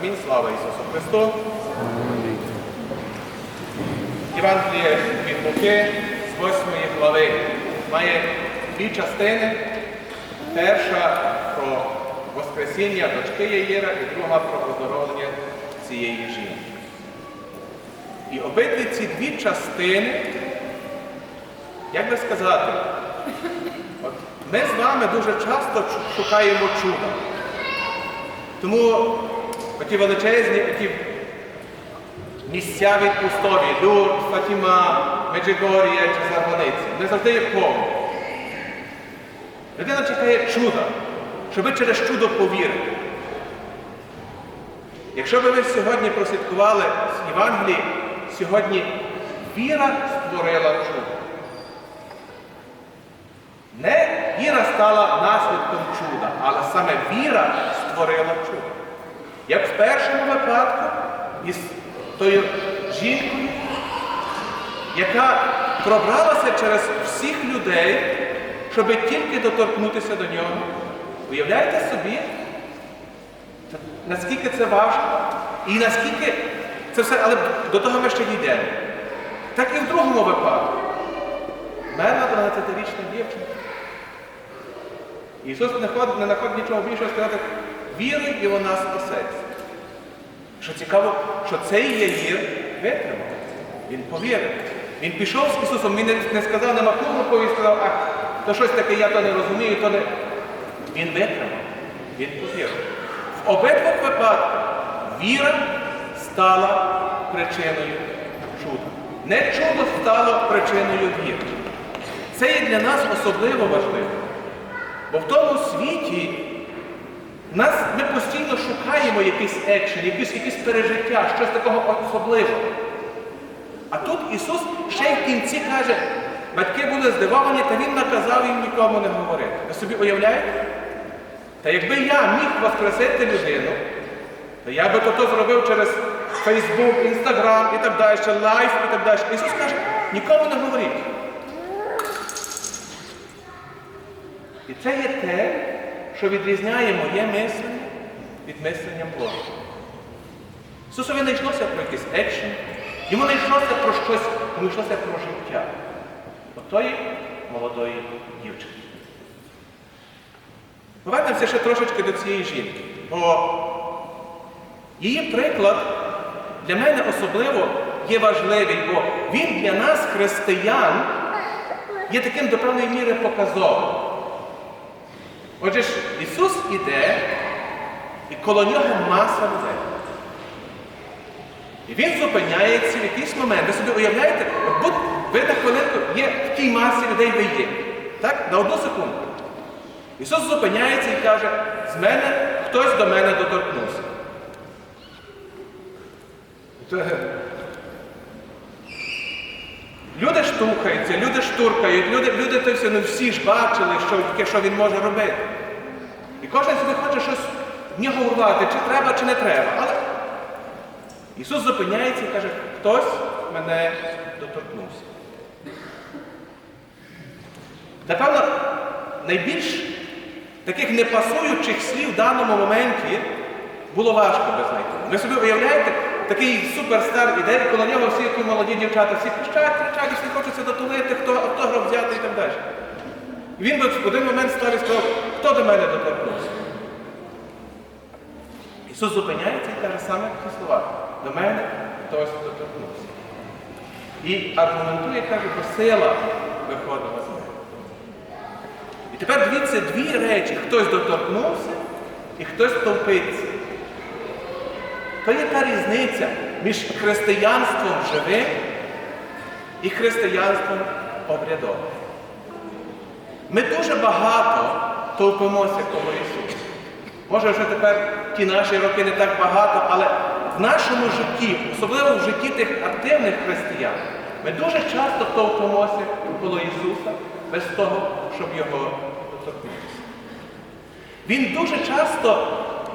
Амінь. Слава Ісусу Христу. Євангеліє від Луки з 8 глави має дві частини. Перша про Воскресіння дочки Яїра і друга про оздоровлення цієї жінки. І обидві ці дві частини, як би сказати, от ми з вами дуже часто шукаємо чуда. Тому оті величезні, оті місця відпустові, Люр, Фатіма, Меджигорія чи Зарваниця, не завжди є повні. Людина чекає чуда, щоб через чудо повірити. Якщо би ви сьогодні прослідкували з Євангелії, сьогодні віра створила чудо. Не віра стала наслідком чуда, але саме віра створила чудо. Як в першому випадку із тою жінкою, яка пробралася через всіх людей, щоб тільки доторкнутися до нього. Уявляєте собі, наскільки це важко і наскільки це все, але до того ми ще дійдемо. Так і в другому випадку. Мерла 12-річна дівчинка. Ісус не, знаходить нічого більшого сказати, віруй і вона спасеться. Що цікаво, що цей Яїр витримав. Він повірив. Він пішов з Ісусом, він не, сказав, не махнув рукою і сказав, ах, то щось таке, я то не розумію, то не. Він витримав. Він повірив. В обидвох випадках віра стала причиною чуда. Не чудо стало причиною віри. Це є для нас особливо важливо. Бо в тому світі нас, ми постійно шукаємо якийсь екшен, якісь, якісь пережиття, щось такого особливого. А тут Ісус ще й в кінці каже, батьки були здивовані, та Він наказав їм нікому не говорити. Ви собі уявляєте? Та якби я міг воскресити людину, то я би то, зробив через Фейсбук, Інстаграм і так далі, лайф і так далі. Ісус каже, нікому не говоріть. І це є те, що відрізняє моє мислення від мислення Божого. Ісусові не йшлося про якийсь екшен, йому не йшлося про щось, йому йшлося про життя. Отої молодої дівчини. Повернемося ще трошечки до цієї жінки. Бо її приклад для мене особливо є важливий, бо він для нас, християн, є таким до певної міри показовим. Отже Ісус іде, і коло нього маса людей. І Він зупиняється в якийсь момент. Ви собі уявляєте, от ви на хвилинку є в тій масі людей ви є. Так? На одну секунду. Ісус зупиняється і каже, з мене хтось до мене доторкнувся. Люди штовхаються, люди штуркають, люди, люди то все, ну всі ж бачили, що, що він може робити. І кожен собі хоче щось в нього урвати, чи треба, чи не треба. Але Ісус зупиняється і каже, хтось мене доторкнувся. Напевно, найбільш таких непасуючих слів в даному моменті було важко би знайти. Ви собі уявляєте, такий суперстар іде, коло нього всі які молоді дівчата, всі кричать, кричать, всі хочуться дотулити, хто автограф взяти і так далі. І він би в один момент став і сказав, хто до мене доторкнувся? Ісус зупиняється і каже саме ці слова. До мене хтось доторкнувся. І аргументує, каже, бо сила виходила з мене. І тепер дивіться дві речі: хтось доторкнувся і хтось товпиться. Та різниця між християнством живим і християнством обрядовим. Ми дуже багато товпимося коло Ісуса. Може, вже тепер ті наші роки не так багато, але в нашому житті, особливо в житті тих активних християн, ми дуже часто товпимося коло Ісуса без того, щоб Його доторкнутися. Він дуже часто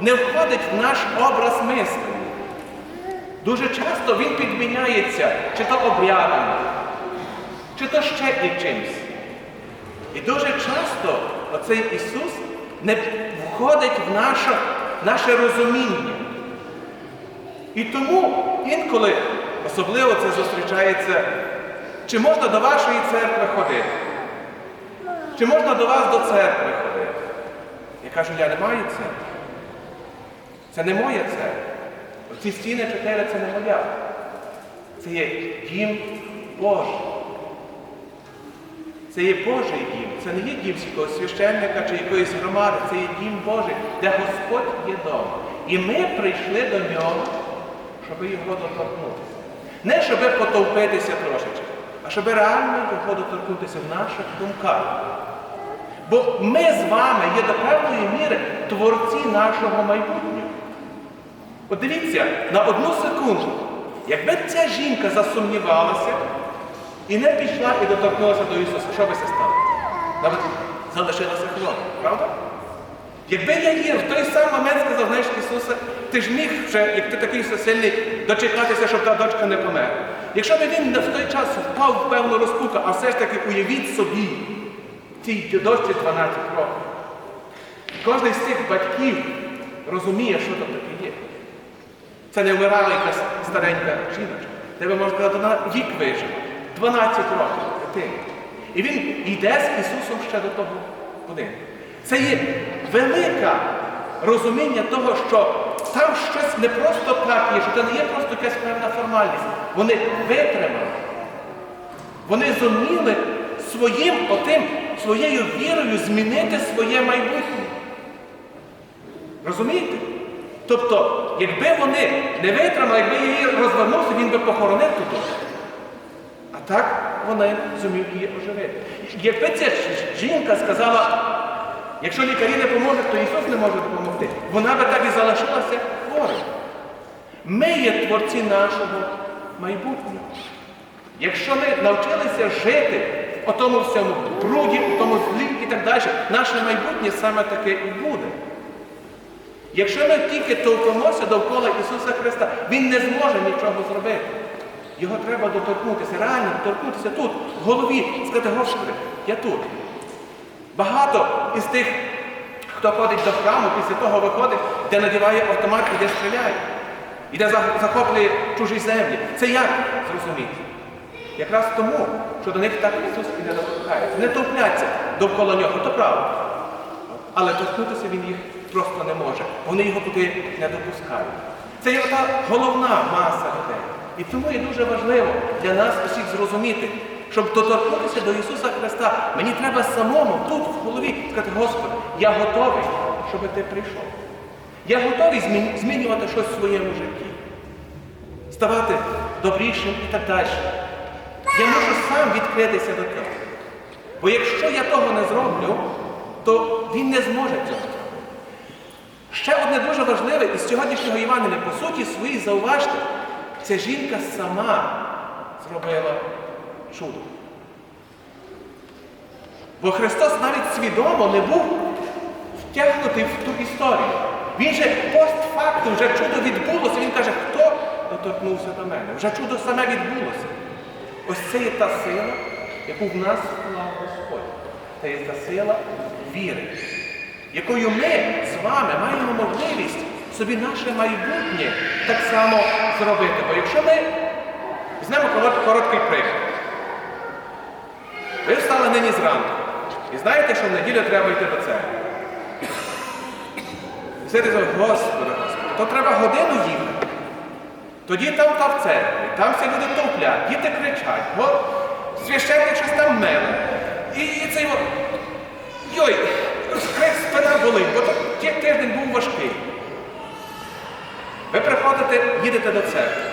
не входить в наш образ мислення. Дуже часто він підміняється чи то обрядами, чи то ще і чимсь. І дуже часто оцей Ісус не входить в наше, наше розуміння. І тому інколи особливо це зустрічається, чи можна до вашої церкви ходити? Чи можна до вас до церкви ходити? Я кажу, я не маю церкви. Це не моя церква. Оці стіни чотири це не моя. Це є дім Божий. Це є Божий дім. Це не є дім якогось священника чи якоїсь громади, це є дім Божий, де Господь є вдома. І ми прийшли до нього, щоб його доторкнутися. Не щоб потовпитися трошечки, а щоб реально його доторкнутися в наших думках. Бо ми з вами є до певної міри творці нашого майбутнього. От дивіться, на одну секунду, якби ця жінка засумнівалася і не пішла і доторкнулася до Ісуса, що би це стало? Навіть залишилася хвора, правда? Якби я їй в той самий момент сказав, знаєш, Ісусе, ти ж міг вже, як ти такий сильний, дочекатися, щоб та дочка не померла. Якщо б він в той час впав в певну розпуку, а все ж таки уявіть собі, цій дочці 12 років. Кожен з цих батьків розуміє, що там таке є. Це не вмирала якась старенька жіночка. Тебе можна сказати, вона вік вижив. 12 років дитини. І він йде з Ісусом ще до того будинку. Це є велике розуміння того, що там щось не просто так є, що це не є просто якась певна формальність. Вони витримали. Вони зуміли своїм отим, своєю вірою змінити своє майбутнє. Розумієте? Тобто, якби вони не витримали, якби її розвернувся, він би похоронив туди. А так вона зумів її оживити. Якби ця жінка сказала, якщо лікарі не поможуть, то Ісус не може допомогти, вона би так і залишилася хворою. Ми є творці нашого майбутнього. Якщо ми навчилися жити в тому всьому бруді, в тому злі і так далі, наше майбутнє саме таке і буде. Якщо ми тільки толкомося довкола Ісуса Христа, Він не зможе нічого зробити. Його треба доторкнутися, реально доторкнутися тут, в голові, сказати, Господи, я тут. Багато із тих, хто ходить до храму, після того виходить, де надіває автомат і де стріляє, і де захоплює чужі землі. Це як зрозуміти? Якраз тому, що до них так Ісус і не доторкається. Не товпляться довкола нього, то правда. Але торкнутися він їх просто не може. Вони його туди не допускають. Це є та головна маса людей. І тому є дуже важливо для нас усіх зрозуміти, щоб доторкнутися до Ісуса Христа, мені треба самому тут, в голові, сказати, Господи, я готовий, щоб ти прийшов. Я готовий змінювати щось в своєму житті, ставати добрішим і так далі. Я можу сам відкритися до того. Бо якщо я того не зроблю, то він не зможе цього. Ще одне дуже важливе із сьогоднішнього Євангелія, по суті, свої зауважте, ця жінка сама зробила чудо. Бо Христос навіть свідомо не був втягнутий в ту історію. Він же постфактум, вже чудо відбулося. Він каже, хто доторкнувся до мене? Вже чудо саме відбулося. Ось це є та сила, яку в нас вклав Господь. Це є та сила віри, якою ми з вами маємо можливість собі наше майбутнє так само зробити. Бо якщо ми візьмемо короткий приклад, ви встали нині зранку і знаєте, що в неділю треба йти до церкви. І все Господи, Господи, то треба годину їхати. Тоді там та в церкві, там всі люди товплять, діти кричать, бо священник щось там меле. І, і цей йой, спина болить, бо тиждень був важкий. Ви приходите, їдете до церкви.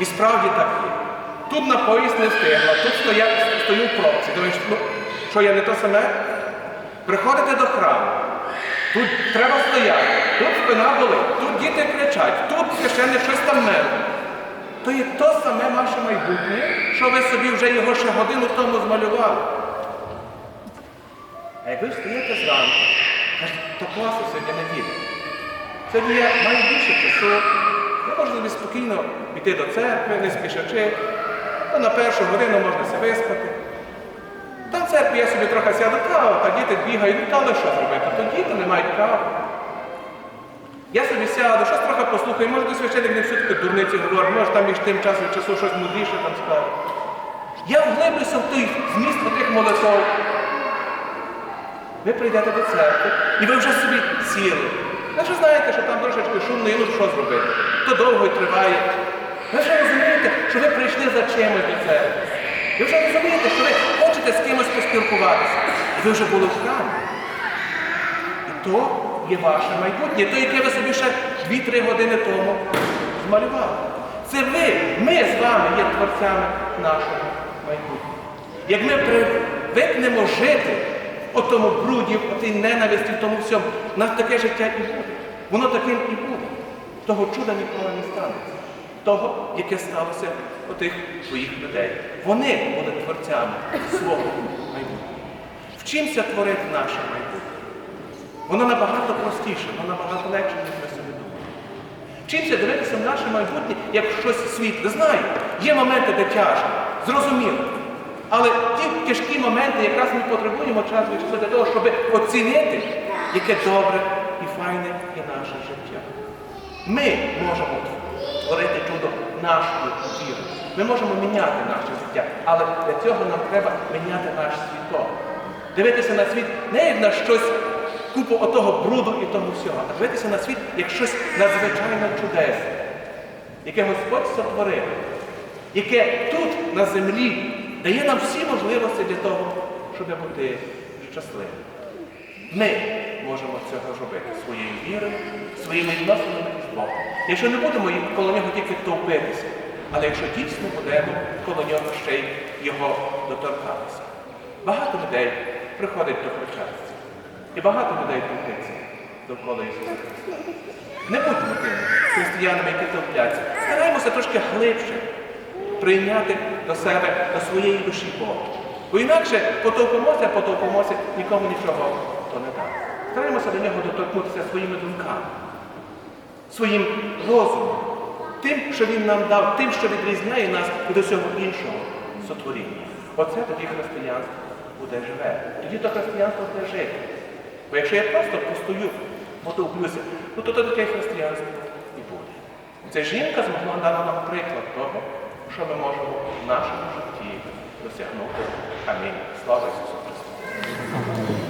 І справді так є. Тут на поїзд не встигла, тут стоять, стою в пробці. Думаєш, ну, що я не то саме? Приходите до храму. Тут треба стояти, тут спина болить, тут діти кричать, тут священник щось там меле. То є то саме ваше майбутнє, що ви собі вже його ще годину тому змалювали. А як ви встаєте зранку, кажете, то класно сьогодні неділя. Сьогодні я маю більше часу, я можу собі спокійно піти до церкви, не спішачи, то на першу годину можна себе виспати. Там в церкві я собі трохи сяду, та, та діти бігають, ну та але що зробити? То діти не мають права. Я собі сяду, щось трохи послухаю, може до священник не все таки дурниці говорить, може там між тим часом часу щось мудріше там скаже. Я вглиблюся в той зміст тих молитов. Ви прийдете до церкви і ви вже собі сіли. Ви вже знаєте, що там трошечки шумно, і ну що зробити? То довго і триває. Ви вже розумієте, що ви прийшли за чимось до церкви. Ви вже розумієте, що ви хочете з кимось поспілкуватися. І ви вже були в храмі. І то є ваше майбутнє, то, яке ви собі ще 2-3 години тому змалювали. Це ви, ми з вами є творцями нашого майбутнього. Як ми привикнемо жити в тому бруді, в тій ненависті, в тому всьому, у нас таке життя і буде. Воно таким і буде. Того чуда ніколи не станеться. Того, яке сталося у тих твоїх людей. Вони були творцями свого майбутнього. Вчимося творити наше майбутнє. Воно набагато простіше, воно набагато легше, ніж ми собі думаємо. Вчимося дивитися на наше майбутнє як щось світле. Знаю, є моменти, де тяжко, зрозуміло. Але ті тяжкі моменти якраз ми потребуємо час від часу для того, щоб оцінити, яке добре і файне є наше життя. Ми можемо творити чудо нашою вірою. Ми можемо міняти наше життя, але для цього нам треба міняти наш світок. Дивитися на світ не як на щось купу отого бруду і того всього, а дивитися на світ як щось надзвичайно чудесне, яке Господь сотворив, яке тут, на землі, дає нам всі можливості для того, щоб бути щасливими. Ми можемо цього робити своєю вірою, своїми відносинами з Богом. Якщо не будемо коло нього тільки товпитися, але якщо дійсно будемо коло нього ще й його доторкатися. Багато людей приходить до причастя. І багато людей товпиться довкола Ісуса Христа. Не будьмо тими християнами, які товпляться. Стараємося трошки глибше прийняти до себе, до своєї душі Бога. Бо інакше потовпимося, потовпимося, нікому нічого то не дасть. Стараємося до нього доторкнутися своїми думками, своїм розумом, тим, що він нам дав, тим, що відрізняє нас від усього іншого сотворіння. Оце тоді християнство буде живе. Тоді то християнство буде жити. Бо якщо я просто постою, потовплюся, ну то, то таке християнство і буде. Ця жінка змогла дати нам приклад того, що ми можемо в нашому житті досягнути. Амінь. Слава Ісусу Христу!